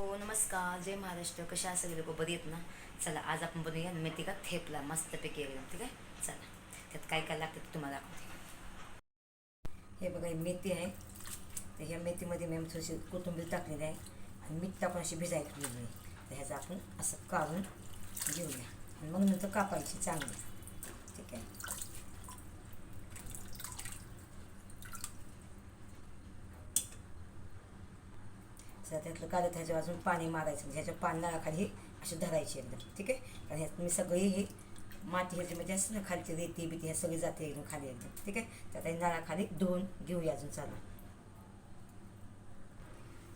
हो नमस्कार. जय महाराष्ट्र. कशा सगळे? लोक बरी आहेत ना? चला आज आपण बनवूया मेथी का थेपला. मस्तपैकी एकदम ठीक आहे? चला. त्यात काय काय लागतं ते तुम्हाला दाखवते. हे बघा ही मेथी आहे. तर ह्या मेथीमध्ये मॅम थोडीशी कोथिंबीर टाकलेली आहे आणि मीठ टाकून अशी भिजायला ठेवलेली आहे. तर ह्याचं आपण असं काढून घेऊया. आणि मग नंतर कापायची चांगली. ठीक आहे? तर त्यातलं काढत ह्याच्या अजून पाणी मारायचं म्हणजे ह्याच्या पानाखाली हे अशी धरायची एकदम ठीक आहे? कारण ह्यात मी सगळी ही माती ह्याची म्हणजे असं ना खालची रेती बिती ह्या सगळी जाते एकदम खाली एकदम ठीक आहे? तर त्या नळाखाली धुवून घेऊया अजून चालू.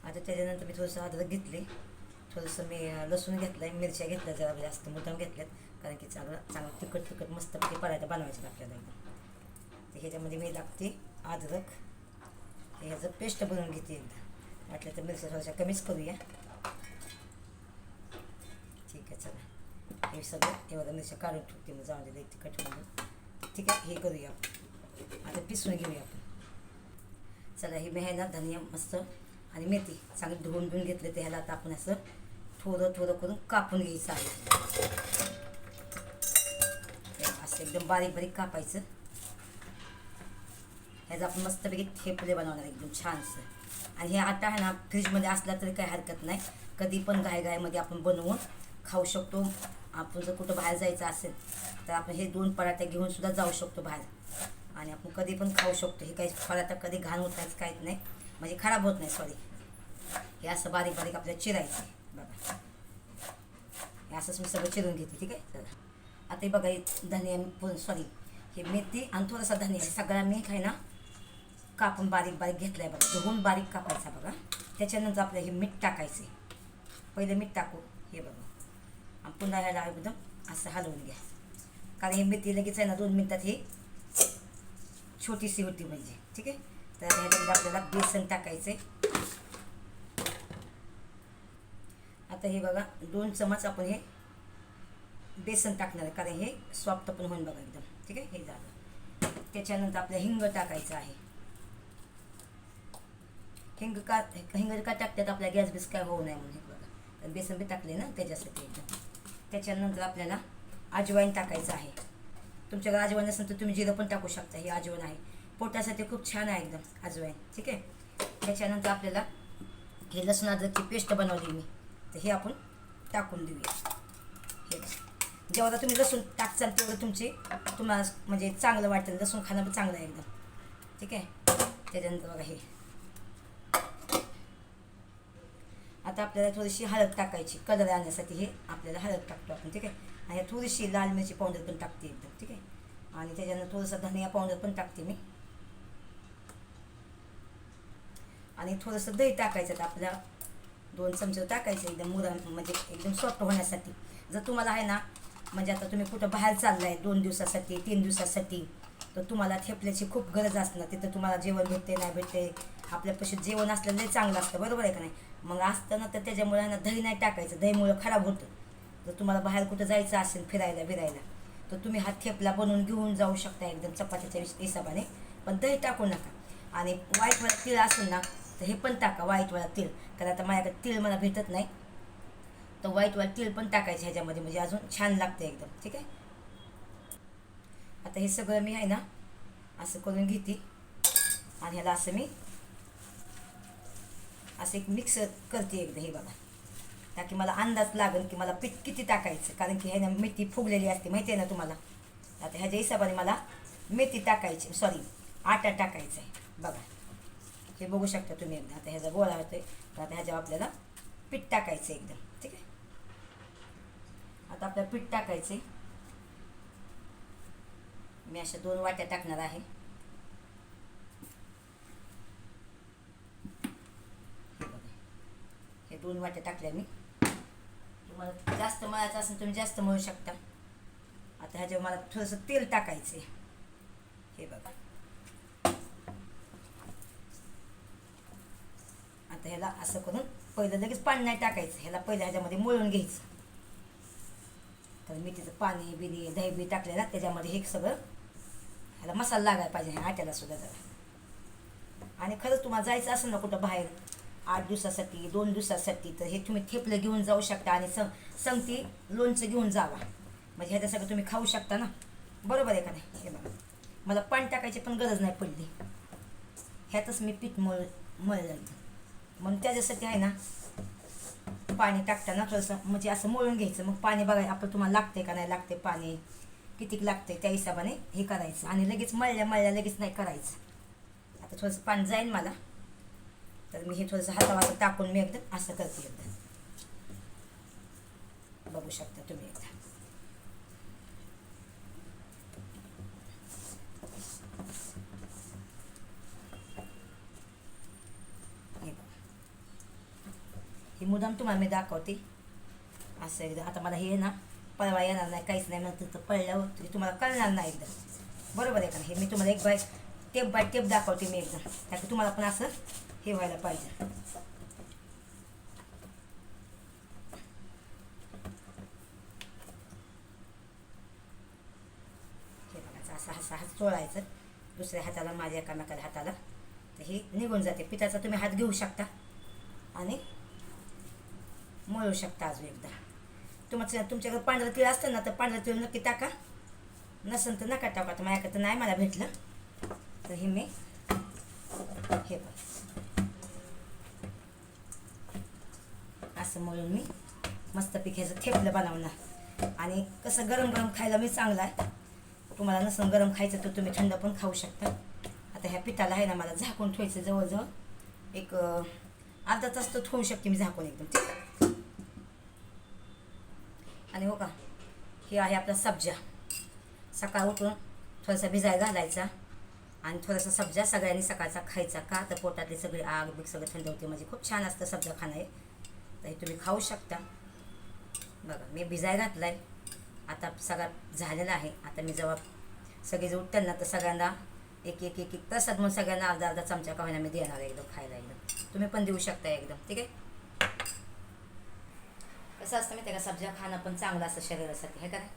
आता त्याच्यानंतर मी थोडंसं अद्रक घेतले थोडंसं मी लसूण घेतलं आहे मिरच्या घेतल्या जरा म्हणजे जास्त मुद्दाम घेतल्यात कारण की चांगलं चांगलं तिखट तिखट मस्तपैकी पराठा बनवायचं आपल्याला एकदम. तर ह्याच्यामध्ये मी लागते अद्रक हे ह्याचं पेस्ट बनवून घेते एकदा. वाटलं तर मिरच्या थोड्याशा कमीच करूया ठीक आहे चला हे सगळं एवढं मिरच्या काढून ठेवते मग जाऊन दे तिखट म्हणून ठीक आहे हे करूया आपण आता पिसून घेऊया आपण चला हे मी धनिया मस्त आणि मेथी चांगली धुवून धुवून घेतले ते ह्याला आता आपण असं थोडं थोडं करून कापून घ्यायचं आहे असं एकदम बारीक बारीक कापायचं ह्याचं आपण मस्तपैकी थेपले बनवणार एकदम छानसं आणि हे आटा आहे ना फ्रीजमध्ये असला तरी काही हरकत नाही. कधी पण घायघायमध्ये आपण बनवून खाऊ शकतो. आपण जर कुठं बाहेर जायचं असेल तर आपण हे दोन पराठे घेऊन सुद्धा जाऊ शकतो बाहेर. आणि आपण कधी पण खाऊ शकतो. हे काही पराठा कधी घाण होत होताच काहीच नाही. म्हणजे खराब होत नाही सॉरी हे असं बारीक बारीक आपल्याला चिरायचं बघा. हे असंच मी सगळं चिरून घेते ठीक आहे? चला आता हे बघा हे धनिया सॉरी हे मेथी आणि थोडासा धनिया हे सगळा मीठ आहे ना कापून बारीक बारीक घेतलं आहे बघा. धुवून बारीक कापायचा बघा. त्याच्यानंतर आपलं हे मीठ टाकायचे पहिले मीठ टाकू हे बघा. आणि पुन्हा ह्याला एकदम असं हलवून घ्या. कारण हे मेथी लगेच आहे ना दोन मिनटात ही छोटीशी होती म्हणजे. ठीक आहे? तर ह्याच्यामध्ये आपल्याला बेसन टाकायचे आता हे बघा दोन चमच आपण हे बेसन टाकणार आहे. कारण हे सॉफ्ट पण होईल बघा एकदम. ठीक आहे? हे झालं. त्याच्यानंतर आपल्या हिंग टाकायचं आहे. हिंग का हिंग का टाकतात आपल्या गॅस बीस काय होऊ नये म्हणून बघा. तर बेसन बी टाकले ना त्याच्यासाठी एकदम. त्याच्यानंतर आपल्याला अजवाईन टाकायचं आहे. तुमच्याकडे अजवाईन असेल तर तुम्ही जिरं पण टाकू शकता हे अजवाईन आहे. पोटासाठी खूप छान आहे एकदम अजवाईन ठीक आहे? त्याच्यानंतर आपल्याला हे लसूण अद्रकची पेस्ट बनवली मी. तर हे आपण टाकून देऊया. हे जेव्हा तुम्ही लसूण टाकचाल तेवढं तुमचे तुम्हाला म्हणजे चांगलं वाटेल लसूण खाणं पण चांगलं आहे एकदम. ठीक आहे? त्याच्यानंतर बघा हे. आता आपल्याला थोडीशी हळद टाकायची कलर आणण्यासाठी हे आपल्याला हळद टाकतो आपण ठीक आहे? आणि थोडीशी लाल मिरची पावडर पण टाकते एकदम ठीक आहे? आणि त्याच्यानंतर थोडंसं धनिया पावडर पण टाकते मी. आणि थोडंसं दही टाकायचं तर आपल्या दोन चमचे टाकायचे एकदम मुरा म्हणजे एकदम सॉफ्ट होण्यासाठी. जर तुम्हाला आहे ना म्हणजे आता तुम्ही कुठं बाहेर चाललाय दोन दिवसासाठी तीन दिवसासाठी तर तुम्हाला थेपल्याची खूप गरज असणार. तिथं तुम्हाला जेवण भेटते नाही भेटते. आपल्यापाशी जेवण असलं लय चांगलं असतं बरोबर आहे का नाही? मग असताना तर त्याच्यामुळे ना दही नाही टाकायचं दहीमुळं खराब होतं. जर तुम्हाला बाहेर कुठं जायचं असेल फिरायला बिरायला तर तुम्ही हा थेपला बनवून घेऊन जाऊ शकता एकदम चपातीच्या हिश- हिशोबाने. पण दही टाकू नका. आणि वाईटवाला तीळ असेल ना तर हे पण टाका वाईटवाला तीळ. कारण आता माझ्याकडे तीळ मला भेटत नाही. तर वाईटवाला तीळ पण टाकायचं ह्याच्यामध्ये म्हणजे अजून छान लागते एकदम ठीक आहे? आता हे सगळं मी आहे ना असं करून घेते. आणि ह्याला असं मी असं एक मिक्स करते एकदा हे बघा. ताकी मला अंदाज लागेल की मला पीठ किती टाकायचं. कारण की ह्यानं मेथी फुगलेली असते माहिती आहे ना तुम्हाला? आता ह्याच्या हिशोबाने मला मेथी टाकायची सॉरी आटा टाकायचा आहे. बघा. हे बघू शकता तुम्ही एकदा. आता ह्याचा गोळा होतोय. तर आता ह्याच्यावर आपल्याला पीठ टाकायचं एकदम. ठीक आहे? आता आपल्याला पीठ टाकायचं आहे. मी अशा दोन वाट्या टाकणार आहे. हे बघा. हे दोन वाट्या टाकल्या मी. तुम्हाला जास्त मळायचं असेल तुम्ही जास्त मळू शकता. आता ह्याच्यावर मला थोडंसं तेल टाकायचं आहे. हे बघा. आता ह्याला असं करून पहिलं लगेच पाणी नाही टाकायचं. ह्याला पहिलं ह्याच्यामध्ये मळून घ्यायचं. तर मी तिचं पाणी बिनी दही बी टाकले त्याच्यामध्ये हे सगळं ह्याला मसाला लागायला पाहिजे ह्या आट्याला सुद्धा जरा. आणि खरंच तुम्हाला जायचं असेल ना कुठं बाहेर आठ दिवसासाठी दोन दिवसासाठी तर हे तुम्ही ठेपलं घेऊन जाऊ शकता आणि सं संगती लोणचं घेऊन जावा. म्हणजे ह्याच्यासाठी सगळं तुम्ही खाऊ शकता ना? बरोबर आहे का नाही? हे बघा. मला पाणी टाकायची पण गरज नाही पडली. ह्यातच मी पीठ मळ मळलं. म्हणून त्याच्यासाठी आहे ना पाणी टाकताना थोडंसं म्हणजे असं मळून घ्यायचं. मग पाणी बघायचं आपलं तुम्हाला लागते का नाही? लागते पाणी. कितीक लागते त्या हिशोबाने हे करायचं. आणि लगेच मळल्या मळल्या लगेच नाही करायचं. आता थोडंसं पाणी जाईल मला. तर मी हे थोडंसं हातावाचं टाकून मी एकदम असं करते एकदम बघू शकता तुम्ही एकदा. हे बघा. हे मुदाम तुम्हाला मी दाखवते. असं एकदा. आता मला हे ना पळवा येणार नाही काहीच नाही नंतर तिथं पळल्यावर तरी तुम्हाला कळणार नाही एकदम बरोबर आहे का नाही? हे मी तुम्हाला एक बाय टेप बाय टेप दाखवते मी एकदम त्यात तुम्हाला पण असं हे व्हायला पाहिजे. हे बघायचं असं असं हात चोळायचं. दुसऱ्या हाताला माझ्या एकामेकाला हाताला. तर हे निघून जाते. पिठाचा तुम्ही हात घेऊ शकता आणि मळू शकता अजून एकदा. तुमच्या तुमच्याकडे पांढरं तीळ असतं ना तर पांढरं तीळ नक्की टाका. नसेल तर नका टाका तर माझ्याकडे तर नाही मला भेटलं. तर हे मी हे बघ. असं मळून मी मस्त ह्याचं थेपलं बनवणार. आणि कसं गरम गरम खायला मी चांगला आहे. तुम्हाला नसेल गरम खायचं तर तुम्ही थंड पण खाऊ शकता. आता ह्या पिठाला आहे ना मला झाकून ठेवायचं जवळजवळ. एक अर्धा तास तर ठेवू शकते मी झाकून एकदम ठीक? आहे? आणि हो का हे आहे आपला सब्जा. सकाळ उठून थोडासा भिजायला घालायचा आणि थोडासा सब्जा सगळ्यांनी सकाळचा खायचा का? तर पोटातली सगळी आग बिग सगळं थंड होते. म्हणजे खूप छान असतं सब्जा खाणं हे. तर हे तुम्ही खाऊ शकता. बघा मी भिजाय घातला आहे आता सगळा झालेला आहे. आता मी जेव्हा सगळेजण उठतात ना तर सगळ्यांना एक एक एक एक तसंच म्हणून सगळ्यांना अर्धा अर्धा चमचा का होईना मी देणार आहे एकदम खायला एकदम. तुम्ही पण देऊ शकता एकदम. ठीक आहे? कसं असतं मी त्याला सब्जा खाणं पण चांगलं असतं शरीरासाठी हे का नाही?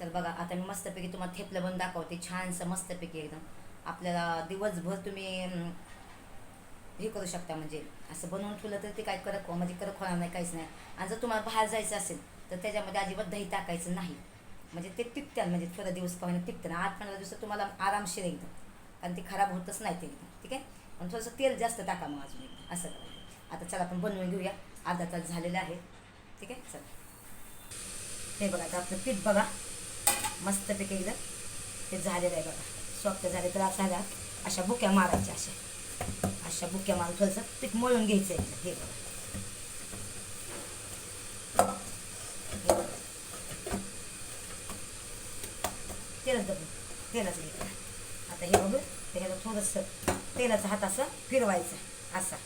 तर बघा आता मी मस्तपैकी तुम्हाला थेपलं पण दाखवते छानसं मस्तपैकी एकदम. आपल्याला दिवसभर तुम्ही हे करू शकता म्हणजे असं बनवून ठेवलं तर ते काय करत हो, म्हणजे करत होणार नाही काहीच नाही. आणि जर तुम्हाला बाहेर जायचं असेल तर त्याच्यामध्ये अजिबात दही टाकायचं नाही. म्हणजे ते टिकत्याल म्हणजे थोडा दिवस का टिकतं ना आठ पंधरा दिवसात तुम्हाला आरामशीर एकदम. कारण ते खराब होतच नाही ते एकदम ठीक आहे? पण थोडंसं तेल जास्त टाका मग अजून एकदम असं आता चला आपण बनवून घेऊया. अर्धा तास झालेला आहे. ठीक आहे? चल. हे बघा आता आपलं पीठ बघा. मस्तपैकी एकदम ते झालेलं आहे बघा. सॉफ्ट झाले तर आपल्याला अशा बुक्या मारायच्या अशा. अशा बुक्या मारून थोडंसं पीठ मळून घ्यायचं आहे हे बघा. हे बघा. तेलच दबून घ्यायचं आता हे बघू. ते ह्याला थोडंसं तेलाचा हात असं फिरवायचं. असा.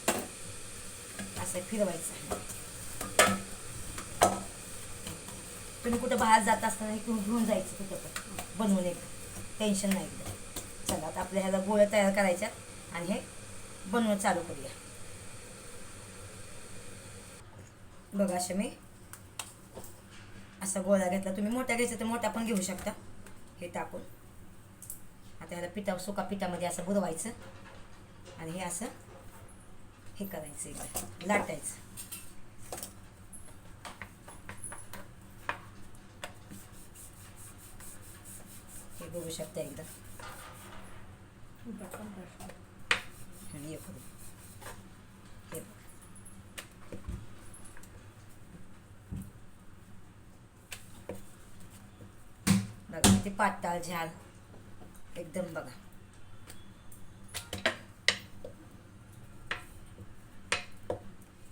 असं फिरवायचं. तुम्ही कुठं बाहेर जात असताना हे तुम्ही घेऊन जायचं कुठं पण. बनवून एक. टेन्शन नाही एकदम चला आता आपल्या ह्याला गोळ्या तयार करायच्या आणि हे बनवून चालू करूया. बघा असे मी असा गोळा घेतला. तुम्ही मोठा घ्यायचा तर मोठा पण घेऊ शकता. हे टाकून. आता ह्याला पिठा सुका पिठामध्ये असं बुरवायचं आणि हे असं हे करायचं लाटायचं. हे बघू शकता एकदा. आणि हे बघा. ते पातळ झाल. एकदम बघा.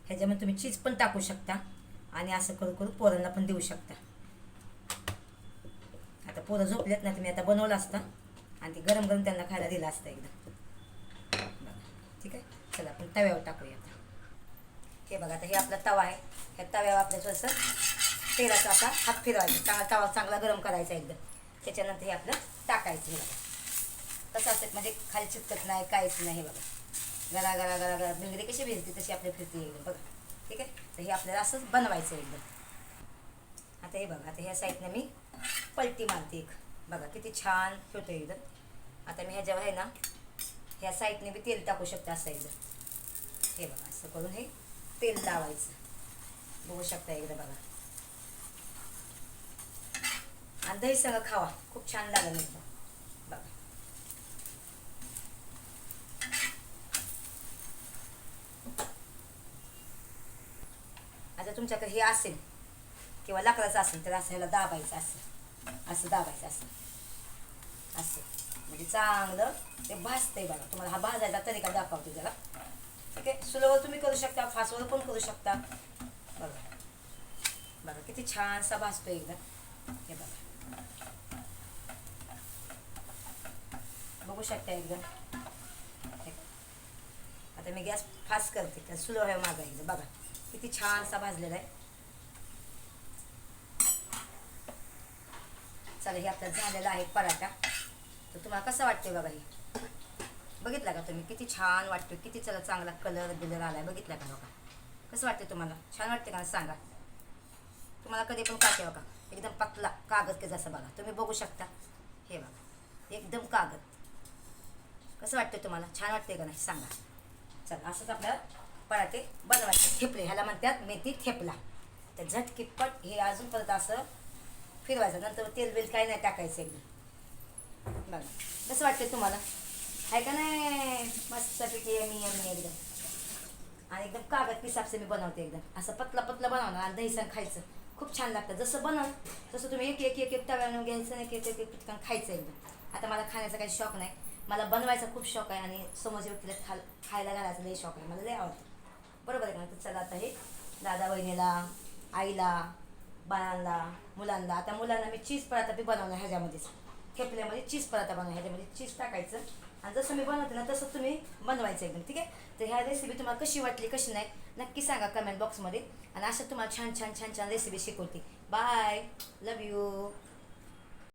ह्याच्यामध्ये तुम्ही चीज पण टाकू शकता आणि असं करू करू पोरांना पण देऊ शकता. पोरं झोपलेत ना मी आता बनवलं असतं. आणि ते गरम गरम त्यांना खायला दिलं असतं एकदम बघा. ठीक आहे? चला आपण तव्यावर टाकूया. आता हे बघा आता हे आपला तवा आहे. ह्या तव्यावर आपल्या थोडंसं तेलाचा आता हात फिरवायचा. चांगला तवा चांगला गरम करायचा एकदम त्याच्यानंतर हे आपलं टाकायचं हे बघा. कसं असतं म्हणजे खाली चिटकत नाही काहीच नाही हे बघा. गरा गरा गरा गरा. भिंगरी कशी भिजते तशी आपल्या फिरते एकदम. बघा. ठीक आहे? तर हे आपल्याला असंच बनवायचं एकदम. आता हे बघा आता ह्या साईडनं मी पलटी मारते एक. बघा किती छान होतं एकदम. आता मी ह्याच्यावर आहे ना ह्या साईडने बी तेल टाकू शकते असं एकदम. हे बघा असं करून हे तेल लावायचं. बघू शकता एकदा बघा. आणि दही सगळं खावा. खूप छान लागेल एकदम. बघा. आता तुमच्याकडे हे असेल किंवा लाकडाचं असेल तर असं ह्याला दाबायचं असेल. असं दाबायचं असं. असं. म्हणजे चांगलं ते भाजतंय बघा. तुम्हाला हा भाजायचा तरीका दाखवते जरा ठीक आहे? स्लोवर तुम्ही करू शकता फासवर पण करू शकता. बघा. बघा किती छानसा भाजतो एकदा. हे बघा. बघू शकता एकदम आता मी गॅस फास्ट करते सुलभ आहे माझा एकदा बघा किती छानसा भाजलेला आहे. चला हे आता झालेला आहे पराठा. तर तुम्हाला कसं वाटते बघा हे? बघितला का तुम्ही? किती छान वाटतो किती चला चांगला कलर बिलर आलाय. बघितला का बघा? कसं वाटते तुम्हाला? छान वाटते का? सांगा. तुम्हाला कधी पण काटे बघा. एकदम पतला कागद की जसं बघा. तुम्ही बघू शकता. हे बघा. एकदम कागद. कसं वाटतं तुम्हाला? छान वाटते का नाही? सांगा. चला असंच आपल्याला पराठे बनवायचे. थेपले ह्याला म्हणतात मेथी थेपला तर झटकीपट हे अजून परत असं फिरवायचं नंतर तेल बेल काही नाही टाकायचं एकदम बघा कसं वाटतं तुम्हाला? आहे का नाही? मस्तपैकी मी मी एकदम. आणि एकदम कागद पिसापसे मी बनवते एकदम. असं पतला पतला बनवणार आणि दही खायचं. खूप छान लागतं. जसं बनव तसं तुम्ही एक एक एक एक तव्यानं घ्यायचं आणि एक एक एक पिटकन खायचं एकदम. आता मला खाण्याचा काही शौक नाही. मला बनवायचा खूप शौक आहे आणि समोरच्या व्यक्तीला खा खायला घालायचा लई शौक आहे. मला लई आवडतं. बरोबर आहे का तर चला आता हे दादा बहिणीला आईला बाळांना मुलांना. आता मुलांना मी चीज पराठा बी बनवणार ह्याच्यामध्येच खेपल्यामध्ये चीज पराठा बनवणार ह्याच्यामध्ये. चीज टाकायचं. आणि जसं मी बनवते ना तसं तुम्ही बनवायचं एकदम ठीक आहे? तर ह्या रेसिपी तुम्हाला कशी वाटली कशी नाही नक्की सांगा कमेंट बॉक्समध्ये आणि अशा तुम्हाला छान छान छान छान रेसिपी शिकवते. Bye love you